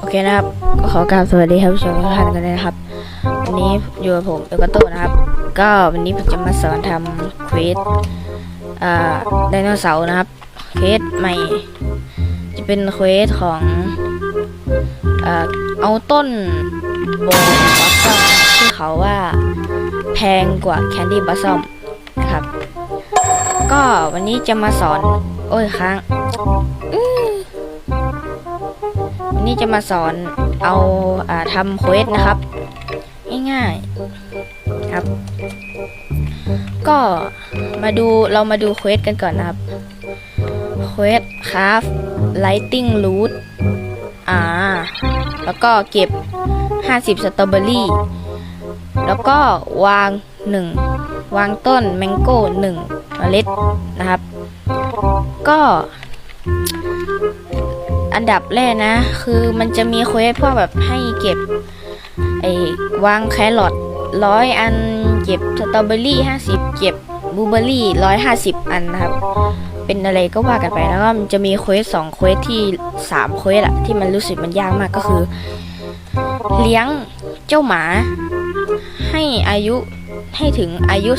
โอเคนะครับก็ขอกราบสวัสดีครับผู้ชมทุกท่านกันเลยนะครับ วันนี้อยู่กับผมเอกโตนะครับ ก็วันนี้ผมจะมาสอนทำเควสไดโนเสาร์นะครับ เควสใหม่ จะเป็นเควสของเอาต้นโบบัสซัมที่เขาว่าแพงกว่าแคนดี้บัสซัมนะครับ ก็วันนี้จะมาสอน โอ้ยค้าง วันนี้จะมาสอนเอาอาทำเควสนะครับ ง่ายๆครับ ก็มาดูเรามาดูเควสกันก่อนนะครับเควสคราฟไลติงรูทอ่า แล้วก็เก็บ 50 สตรอเบอรี่ แล้วก็วาง 1 วางต้นแมงโก้1เมล็ดนะครับ ก็ อันดับแรกนะ คือมันจะมีเควสพวกแบบให้เก็บไอ้วางแครอทร้อยอันเก็บสตรอเบอรี่ห้าสิบเก็บบลูเบอรี่ร้อยห้าสิบอันนะครับ เป็นอะไรก็ว่ากันไปแล้วก็มันจะมีเควสสองเควสที่สามเควสอะที่มันรู้สึกมันยากมากก็คือ เลี้ยงเจ้าหมา ให้อายุให้ถึงอายุ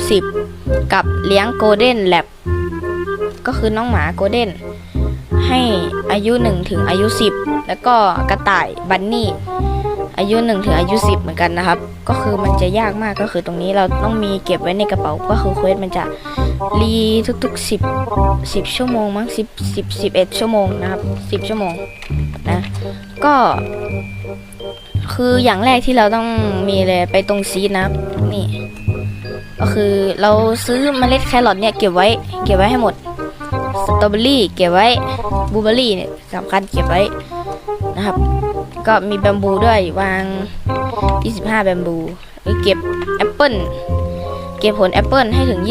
10กับเลี้ยงโกลเด้นแลบก็คือน้องหมาโกลเด้น ให้อายุ 1 ถึงอายุ 10 แล้วก็กระต่ายบันนี่อายุ 1 ถึงอายุ 10 เหมือนกันนะครับ ก็คือมันจะยากมากก็คือตรงนี้เราต้องมีเก็บไว้ในกระเป๋าก็คือเควสมันจะรีทุกๆ 10 10 ชั่วโมงมั้ง10 10 11 ชั่วโมงนะครับ 10 ชั่วโมงนะก็ คืออย่างแรกที่เราต้องมีเลยไปตรงซีดนะครับนี่ก็คือเราซื้อเมล็ดแครอทเนี่ยเก็บไว้เก็บไว้ให้หมด ตรอเบอรี่เก็บไว้บูเบอรี่เนี่ยสำคัญเก็บไว้นะครับ ก็มีแบมบูด้วยวาง 25 แบมบูเก็บแอปเปิลเก็บผลแอปเปิลให้ถึง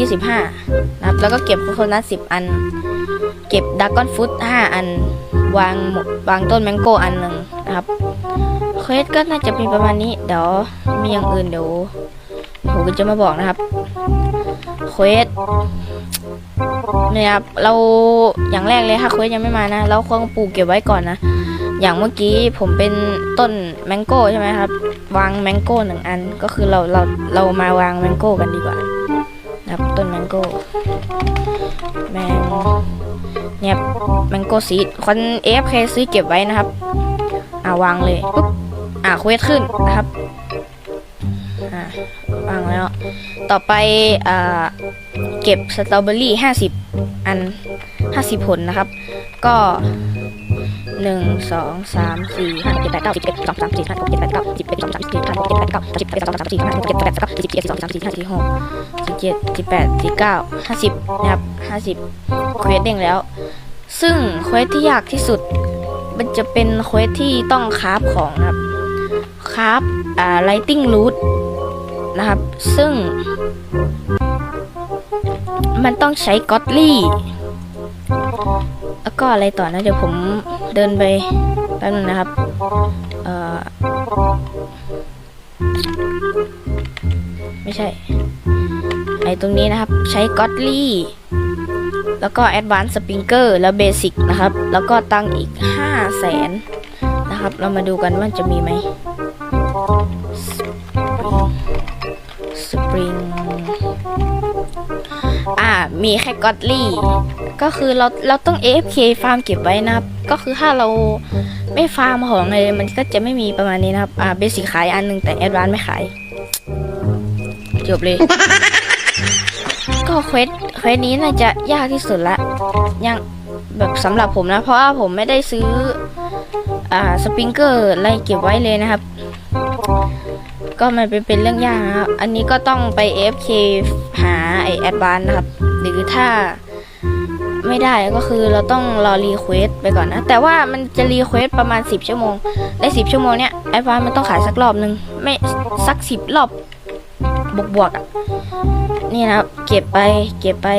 25 นะครับ แล้วก็เก็บโคโคนัท10 อัน เก็บดากกอนฟุต5อัน วางวางต้นแมงโก้อันหนึ่งนะครับเควสก็น่าจะเป็นประมาณนี้เดี๋ยวมีอย่างอื่นเดี๋ยวผมก็จะมาบอกนะครับเควส เนี่ยครับเราอย่างแรกเลยถ้าเควสยังไม่มานะเราควรปลูกเก็บไว้ก่อนนะ อย่างเมื่อกี้ผมเป็นต้นแมงโก้ใช่ไหมครับ วางแมงโก้หนึ่งอันก็คือเราเราเรามาวางแมงโก้กันดีกว่านะครับต้นแมงโก้แมงเนี่ยแมงโก้ซีดคนเอฟเคซื้อเก็บไว้นะครับ อ่าวางเลยปุ๊บอ่าเควสขึ้นนะครับอ่า วางแล้ว ต่อไปอ่าเก็บสตรอเบอรี่50อัน50ผลนะครับ ก็1 2 3 4 5 6 7 8 9 10 11 12 13 14 15 16 17 18 19 10 11 12 13 14 15 16 17 18 19 10 11 12 13 14 15 16 17 18 19 10 11 12 13 14 15 16 17 18 19 50นะครับ50เควสเด้งแล้ว ซึ่งเควสที่ยากที่สุด มันจะเป็นเควสที่ต้องคราฟของนะครับคราฟอ่า lighting root นะครับ ซึ่ง มันต้องใช้ก็อตลี่ แล้วก็อะไรต่อนะเดี๋ยวผมเดินไปแป๊บนึงนะครับ เอ่อ ไม่ใช่ ไอตรงนี้นะครับใช้ก็อตลี่ แล้วก็แอดวานซ์สปริงเกอร์แล้วเบสิกนะครับ แล้วก็ตั้งอีก 5 0 0แสนนะครับ เรามาดูกันว่าจะมีไหม สปริง อ่า มีแค่ก็อตลี่ ก็คือเรา เราต้อง AFK ฟาร์มเก็บไว้นะครับ ก็คือถ้าเราไม่ฟาร์มของเลย มันก็จะไม่มีประมาณนี้นะครับ อ่า เบสิกขายอันหนึงแต่แอดวานไม่ขาย จบเลย ก็เควส เควสนี้น่าจะยากที่สุดละ ยังแบบสำหรับผมนะ เพราะว่าผมไม่ได้ซื้อ อ่า สปริงเกอร์อะไรเก็บไว้เลยนะครับ ก็มันเป็นเป็นเรื่องยากนะครับ อันนี้ก็ต้องไป AFK หาไอแอดวานนะครับ หรือถ้าไม่ได้ก็คือเราต้องรอรีเควสไปก่อนนะ แต่ว่ามันจะรีเควสประมาณ 10 ชั่วโมงใน10 ชั่วโมงเนี้ยแอดวานมันต้องขายสักรอบนึงไม่สัก 10 รอบบวกบวกๆอะ นี่นะครับ เก็บไปเก็บไป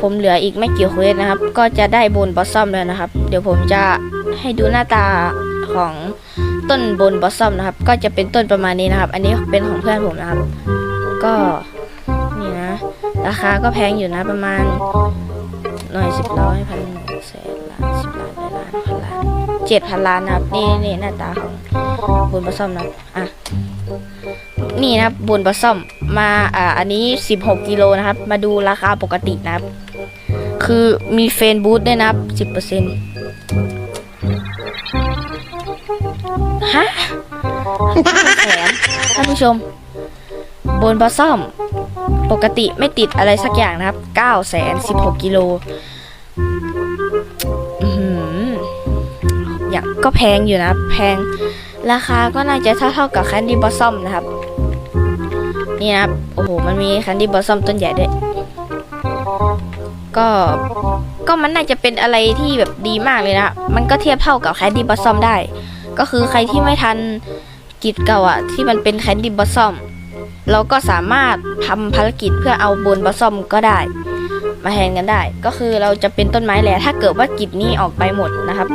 ผมเหลืออีกไม่กี่เควสนะครับ ก็จะได้บนบอสซัมแล้วนะครับ เดี๋ยวผมจะให้ดูหน้าตาของ ต้นบนบอสซัมนะครับ ก็จะเป็นต้นประมาณนี้นะครับ อันนี้เป็นของเพื่อนผมนะครับ ก็นี่นะ ราคาก็แพงอยู่นะประมาณหน่อยสิบร้อยพันหนึ่งแสนล้านสิบล้านร้อยล้านพันล้านเจ็ดพันล้านนะครับ นี่นี่หน้าตาของบุญปลาส้มนะอะนี่นะครับบุญปลาส้มมาอ่าอันนี้ 16กิโลนะครับ มาดูราคาปกตินะครับ คือมีเฟนบูธด้วยนะครับ10% ฮะแสนท่านผู้ชม บนปลาส้มปกติไม่ติดอะไรสักอย่างนะครับ9แสน16กิโลอื้อย่างก็แพงอยู่นะ แพงราคาก็น่าจะเท่าเท่าๆกับแคนดี้บอสซอมนะครับ นี่นะครับ โอ้โห มันมีแคนดี้บอสซอมต้นใหญ่ด้วย ก็ ก็มันน่าจะเป็นอะไรที่แบบดีมากเลยนะ มันก็เทียบเท่ากับแคนดี้บอสซอมได้ ก็คือใครที่ไม่ทันกิจเก่าอะที่มันเป็นแคนดี้บอสซอมเราก็สามารถทำภารกิจเพื่อเอาบนบอสซอมก็ได้ มาแทนกันได้ ก็คือเราจะเป็นต้นไม้แลถ้าเกิดว่ากิจนี้ออกไปหมดนะครับ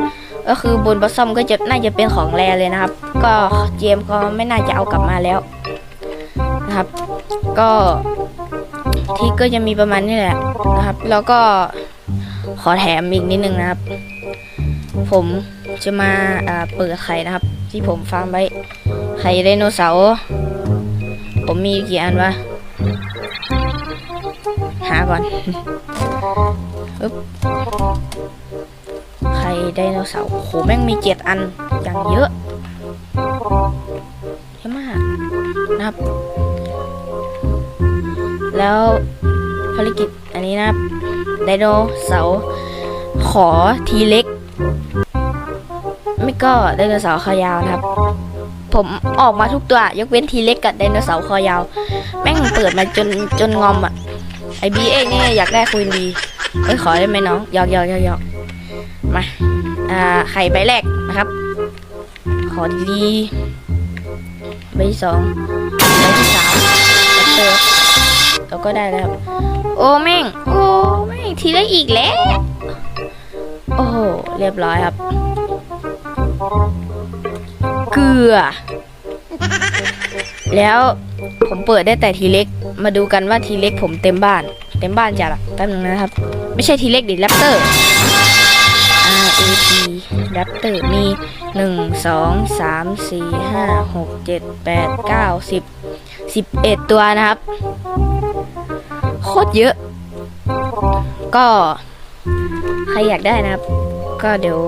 ก็คือบนบอสซอมก็จะน่าจะเป็นของแรเลยนะครับ ก็เจมส์ก็ไม่น่าจะเอากลับมาแล้วนะครับ ก็ที่ก็จะมีประมาณนี้แหละนะครับ แล้วก็ขอแถมอีกนิดนึงนะครับ ผมจะมาาเปิดไข่นะครับ ที่ผมฟาร์มไว้ ไข่ไดโนเสาร์ผมมีกี่อันวะ หาก่อนอึ๊บไข่ไดโนเสาร์โหแม่งมีเจ็ดอันอย่างเยอะเยอะมากนะครับ แล้วภารกิจอันนี้นะครับไดโนเสาร์ขอทีเล็ก ก็ไดโนเสาร์คอยาวนะครับ ผมออกมาทุกตัวยกเว้นทีเล็กกับไดโนเสาร์คอยาว แม่งเปิดมาจนจนงอมอะไอบีเองเนี่ยอยากได้คุยดีเอ้ยขอได้ไหมน้องหยอกหยอกหยอกหยอกมาอ่าไข่ใบแรกนะครับ ขอดีๆใบที่สองใบที่สามเติร์เราก็ได้แล้วครับโอ้แม่งโอ้แม่งทีได้อีกแล้วโอ้โหเรียบร้อยครับ เกลือ แล้วผมเปิดได้แต่ทีเล็ก มาดูกันว่าทีเล็กผมเต็มบ้าน เต็มบ้านจ้ะแป๊บนึงนะครับ ไม่ใช่ทีเล็กดิแรปเตอร์ R A P แรปเตอร์มีหนึ่งสองสามสี่ห้าหกเจ็ดแปดเก้าสิบสิบเอ็ดตัวนะครับ โคตรเยอะ ก็ใครอยากได้นะครับ ก็เดี๋ยว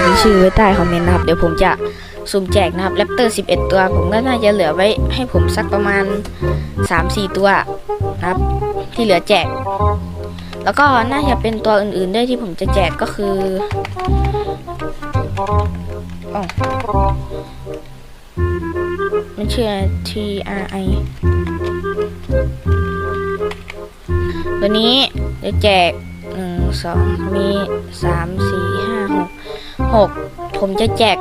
ทิ้งชื่อไว้ใต้คอมเมนต์นะครับ เดี๋ยวผมจะสุ่มแจกนะครับแรปเตอร์11 ตัว ผมก็น่าจะเหลือไว้ให้ผมสักประมาณ 3-4 ตัวนะครับ ที่เหลือแจก แล้วก็น่าจะเป็นตัวอื่นๆด้วยที่ผมจะแจกก็คืออมันชื่อ T R I ตัวนี้จะแจกหนึ่งสองมีสามสี่ห้าหก หกผมจะแจก